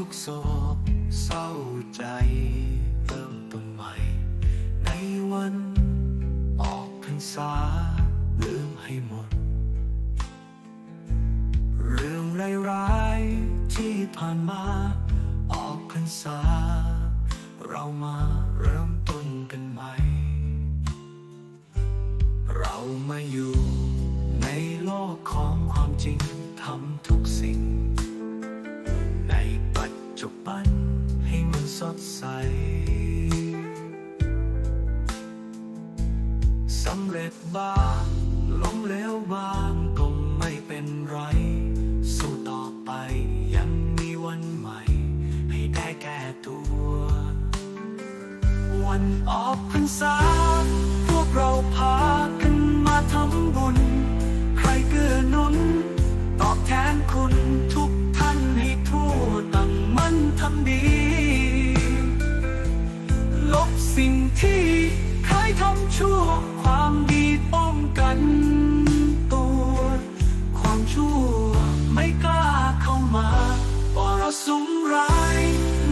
ทุกโศกเศร้าใจเริ่มต้นใหม่ ในวันออกพรรษาลืมให้หมด เรื่องร้ายๆที่ผ่านมา ออกพรรษา เรามาเริ่มต้นกันใหม่ เรามาอยู่ในโลกของความจริงทำทุกสิ่ง ดใส สำเร็จบ้างล้มเหลวบ้างก็ไม่เป็นไร สู้ต่อไปยังมีวันใหม่ ให้ได้แก้ตัว วันออกพรรษา ชั่วความดีป้องกันตัว ความชั่วไม่กล้าเข้ามาปรสุมร้าย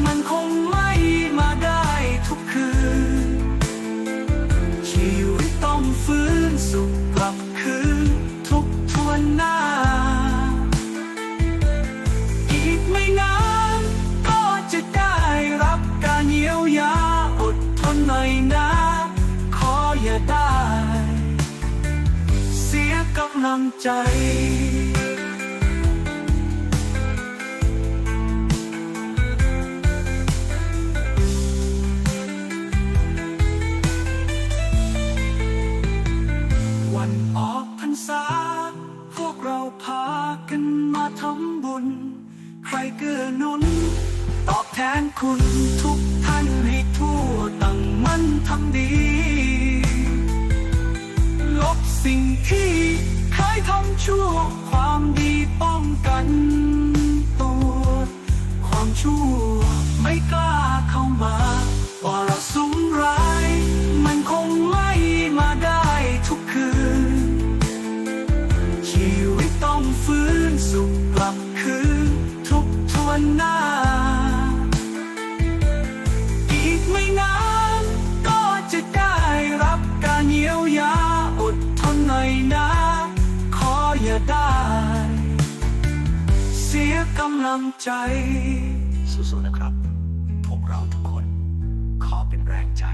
มันคงไม่มาได้ทุกคืน ชีวิตต้องฟื้นสุขกลับคืนทุกทวนหน้า อีกไม่นานก็จะได้รับการเยียวยาอดทนหน่อยนะำลังใจ วันออกพรรษา พวกเราพากันมาทำบุญ ใครเกื้อหนุน ตอบแทนคุณทุกท่านให้ทั่วตั้งมั่นทำดีลบสิ่งที่ ชั่วความดีป้องกันตัว ความชั่วไม่กล้าเข้า ย่าได้เสียกำลังใจ สู้ๆนะครับ พวกเราทุกคน ขอเป็นแรงใจ